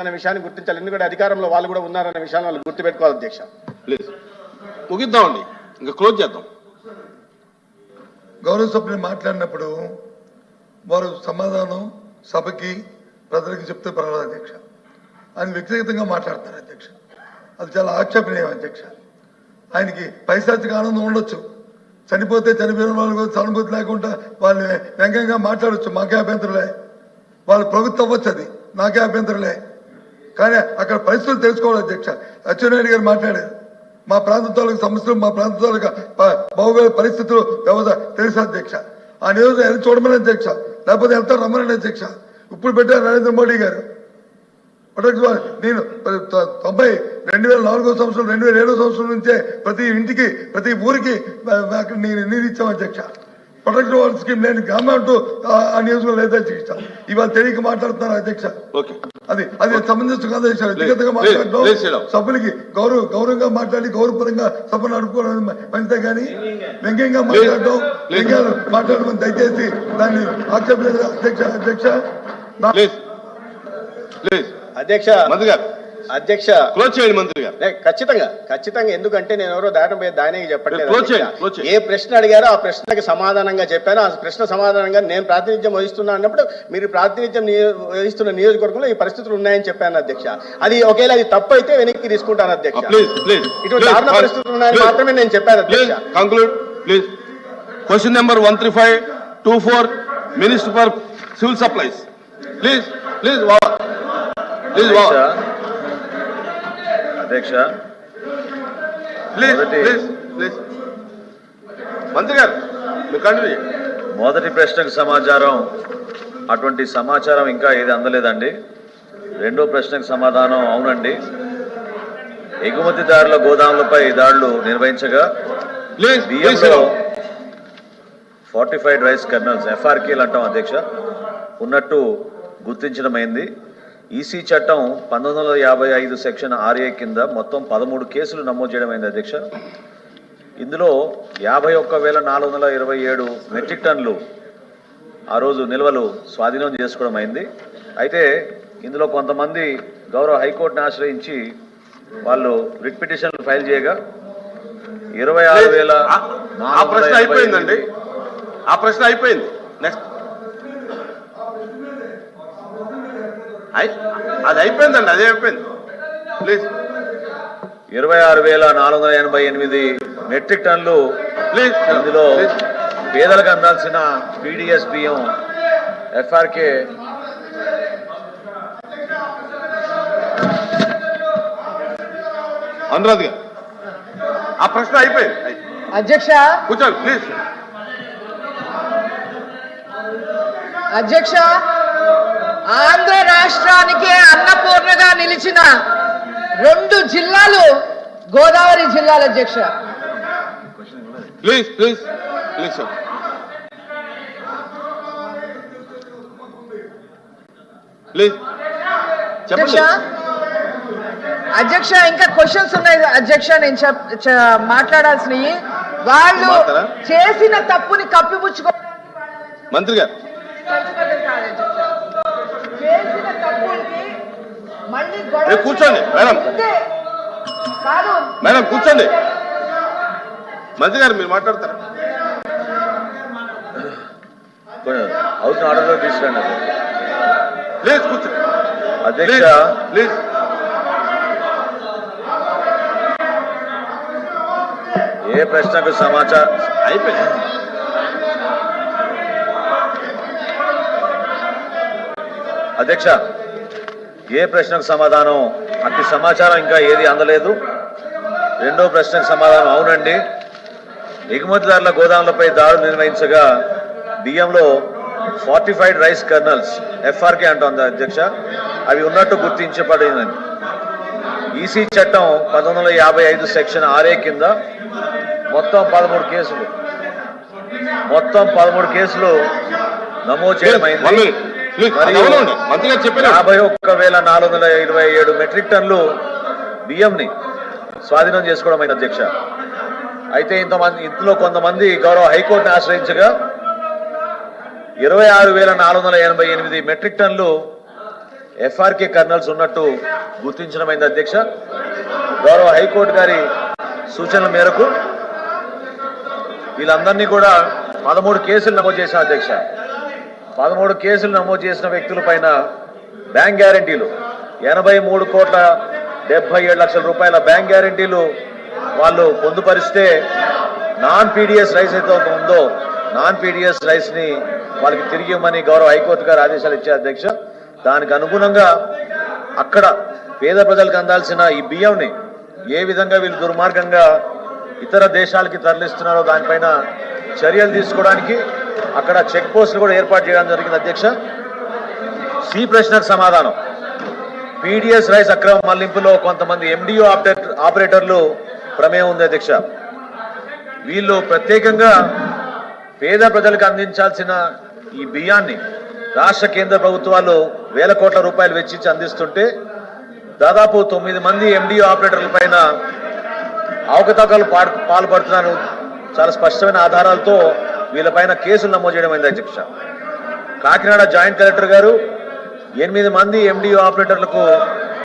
అనే విషయాన్ని గుర్తించాలి. ఎందుకంటే అధికారంలో వాళ్ళు కూడా ఉన్నారనే విషయాన్ని వాళ్ళు గుర్తుపెట్టుకోవాలి అధ్యక్ష. ప్లీజ్. ముగిద్దామండి ఇంకా క్లోజ్ చేద్దాం. గౌరవ సభ్యులు మాట్లాడినప్పుడు వారు సమాధానం సభకి ప్రజలకు చెప్తే పర్వాలేదు అధ్యక్ష. ఆయన వ్యక్తిగతంగా మాట్లాడతారు అధ్యక్ష. అది చాలా ఆక్షేపణీయం అధ్యక్ష. ఆయనకి పైశాచిక ఆనందం ఉండొచ్చు. చనిపోతే చనిపోయిన వాళ్ళు సానుభూతి లేకుండా వాళ్ళని వ్యంగ్యంగా మాట్లాడొచ్చు. మాకే అభ్యంతరలే. వాళ్ళ ప్రభుత్వం అవ్వచ్చు అది. నాకే అభ్యంతరలే. కానీ అక్కడ పరిస్థితులు తెలుసుకోవాలి అధ్యక్ష. అచ్చెన్నాయుడు గారు మాట్లాడారు. మా ప్రాంత తాలూకు సమస్యలు మా ప్రాంత భౌగోళిక పరిస్థితులు వ్యవస్థ తెలుసు అధ్యక్ష? ఆ నియోజకవర్గం వెళ్ళి చూడమని అధ్యక్ష. లేకపోతే వెళ్తారు రమ్మని అధ్యక్ష. ఇప్పుడు పెట్టారు నరేంద్ర మోడీ గారు. నేను తొంభై రెండు వేల నాలుగో సంవత్సరం రెండు వేల ఏడో సంవత్సరం నుంచే ప్రతి ఇంటికి ప్రతి ఊరికి అక్కడ నేను నీరు ఇచ్చాం అధ్యక్ష. ప్రొటెక్ట్ వాల్ స్కీమ్ లేని గ్రామం అంటూ ఆ- ఆ నియోజకవర్గం లేదు అధ్యక్ష ఇవాళ తెలియక మాట్లాడుతున్నారు అధ్యక్ష. ఓకే. అది అది కాదు అధ్యక్ష. వ్యక్తిగతంగా మాట్లాడడం. సభ్యులకి గౌరవ గౌరవంగా మాట్లాడి గౌరవపరంగా సభ నడుపుకోవడం మంచిదే కానీ వ్యంగ్యంగా మాట్లాడడం. వ్యంగ్యాలు మాట్లాడడం దయచేసి దాన్ని ఆక్షేపలేదు అధ్యక్ష అధ్యక్ష. నా- ప్లీజ్ ప్లీజ్ అధ్యక్ష మంత్రి గారు అధ్యక్ష. క్లోజ్ చేయండి మంత్రి గారు. ఖచ్చితంగా ఖచ్చితంగా. ఎందుకంటే నేను ఎవరో దాటం పోయి దానికి చెప్పట్లేదు. ఏ ప్రశ్న అడిగారో ఆ ప్రశ్నకి సమాధానంగా చెప్పాను. ఆ ప్రశ్న సమాధానంగా నేను ప్రాతినిధ్యం వహిస్తున్నా అన్నప్పుడు మీరు ప్రాతినిధ్యం వహిస్తున్న నియోజకవర్గంలో ఈ పరిస్థితులు ఉన్నాయని చెప్పాను అధ్యక్ష. అది ఒకవేళ అది తప్పు అయితే వెనక్కి తీసుకుంటాను అధ్యక్ష. ఇటువంటి దారుణ పరిస్థితులు ఉన్నాయని మాత్రమే నేను చెప్పాను అధ్యక్ష. Conclude please. Question number one three five two four minister for civil supplies please please please అధ్యక్ష. మంత్రి గారు మొదటి ప్రశ్నకు సమాచారం అటువంటి సమాచారం ఇంకా ఏది అందలేదండి. రెండో ప్రశ్నకు సమాధానం అవునండి. ఎగుమతిదారుల గోదాములపై దాడులు నిర్వహించగా బియ్యంలో ఫార్టిఫైడ్ రైస్ కర్నల్స్ ఎఫ్ఆర్కేలు అంటాం అధ్యక్ష. ఉన్నట్టు గుర్తించడమైంది. ఈసీ చట్టం పంతొమ్మిది వందల యాభై ఐదు సెక్షన్ ఆర్ఏ కింద మొత్తం పదమూడు కేసులు నమోదు చేయడమైంది అధ్యక్ష. ఇందులో యాభై ఒక్క వేల నాలుగు వందల ఇరవై ఏడు మెట్రిక్ టన్నులు ఆ రోజు నిల్వలు స్వాధీనం చేసుకోవడం అయింది. అయితే ఇందులో కొంతమంది గౌరవ హైకోర్టును ఆశ్రయించి వాళ్ళు రిట్ పిటిషన్లు ఫైల్ చేయగా ఇరవై ఆరు వేల ఆ ప్రశ్న అయిపోయిందండి. ఆ ప్రశ్న అయిపోయింది. నెక్స్ట్ అది అయిపోయిందండి అదే అయిపోయింది. ప్లీజ్ ఇరవై ఆరు వేల నాలుగు వందల ఎనభై ఎనిమిది మెట్రిక్ టన్నులు ప్లీజ్ ఇందులో పేదలకు అందాల్సిన పీడిఎస్ బియ్యం ఎఫ్ఆర్కే. అనురాధ్ గారు ఆ ప్రశ్న అయిపోయింది. అయి- అధ్యక్ష. కూర్చోండి ప్లీజ్ అధ్యక్ష. ఆంధ్ర రాష్ట్రానికి అన్నపూర్ణగా నిలిచిన రెండు జిల్లాలు గోదావరి జిల్లాల అధ్యక్ష. Please please please sir please అధ్యక్ష చెప్పండి. అధ్యక్ష ఇంకా క్వశ్చన్స్ ఉన్నాయి. అధ్యక్ష నేను మాట్లాడాల్సినవి. వాళ్ళు? చేసిన తప్పుని కప్పిపుచ్చుకోవడానికి మంత్రి గారు పంచుకోవడం కాదు అధ్యక్ష. చేసిన తప్పులకి ఏ, కూర్చోండి, మేడం. మేడం కూర్చోండి. మంత్రి గారు మీరు మాట్లాడతారా? హౌస్ ఆర్డర్లో తీసుకురండి. ప్లీజ్ కూర్చోండి అధ్యక్ష. ప్లీజ్ ఏ ప్రశ్నకు సమాచారం అయిపోయింది. అధ్యక్ష ఏ ప్రశ్నకు సమాధానం? అట్టి సమాచారం ఇంకా ఏది అందలేదు. రెండో ప్రశ్నకు సమాధానం అవునండి. ఎగుమతిదారుల గోదాములపై దాడులు నిర్వహించగా బియ్యంలో ఫార్టిఫైడ్ రైస్ కర్నల్స్ ఎఫ్ఆర్కే అంటోంది అధ్యక్ష. అవి ఉన్నట్టు గుర్తించబడిందని ఈసీ చట్టం పంతొమ్మిది వందల యాభై ఐదు సెక్షన్ ఆర్ఏ కింద మొత్తం పదమూడు కేసులు. మొత్తం పదమూడు కేసులు నమోదు చేయడమైంది. యాభై ఒక్క వేల నాలుగు వందల ఇరవై ఏడు మెట్రిక్ టన్నులు బియ్యంని స్వాధీనం చేసుకోవడం అయిన అధ్యక్ష. అయితే ఇంతమంది ఇందులో కొంతమంది గౌరవ హైకోర్టును ఆశ్రయించగా ఇరవై ఆరు వేల నాలుగు వందల ఎనభై ఎనిమిది మెట్రిక్ టన్నులు ఎఫ్ఆర్కే కర్నల్స్ ఉన్నట్టు గుర్తించడమైంది అధ్యక్ష. గౌరవ హైకోర్టు గారి సూచనల మేరకు వీళ్ళందరినీ కూడా పదమూడు కేసులు నమోదు చేసిన అధ్యక్ష. పదమూడు కేసులు నమోదు చేసిన వ్యక్తుల పైన బ్యాంక్ గ్యారంటీలు. ఎనభై మూడు కోట్ల డెబ్బై ఏడు లక్షల రూపాయల బ్యాంక్ గ్యారంటీలు వాళ్ళు పొందుపరిస్తే నాన్ పీడిఎస్ రైస్ అయితే ఒక ఉందో నాన్ పీడిఎస్ రైస్ని వాళ్ళకి తిరిగి ఇవ్వమని గౌరవ హైకోర్టు గారు ఆదేశాలు ఇచ్చారు అధ్యక్ష. దానికి అనుగుణంగా అక్కడ పేద ప్రజలకు అందాల్సిన ఈ బియ్యంని ఏ విధంగా వీళ్ళు దుర్మార్గంగా ఇతర దేశాలకి తరలిస్తున్నారో దానిపైన చర్యలు తీసుకోవడానికి అక్కడ చెక్ పోస్టులు కూడా ఏర్పాటు చేయడం జరిగింది అధ్యక్ష. సి ప్రశ్నకు సమాధానం. పీడిఎస్ రైస్ అక్రమ మళ్ళింపులో కొంతమంది ఎండిఓ ఆపరేటర్ ఆపరేటర్లు ప్రమేయం ఉంది అధ్యక్ష. వీళ్ళు ప్రత్యేకంగా పేద ప్రజలకు అందించాల్సిన ఈ బియ్యాన్ని రాష్ట్ర కేంద్ర ప్రభుత్వాలు వేల కోట్ల రూపాయలు వెచ్చించి అందిస్తుంటే దాదాపు తొమ్మిది మంది ఎండిఓ ఆపరేటర్ల పైన అవకతవకలు పాడు పాల్పడుతున్నారు. చాలా స్పష్టమైన ఆధారాలతో వీళ్ళపైన కేసులు నమోదు చేయడం అయింది అధ్యక్ష కాకినాడ జాయింట్ కలెక్టర్ గారు ఎనిమిది మంది ఎండిఓ ఆపరేటర్లకు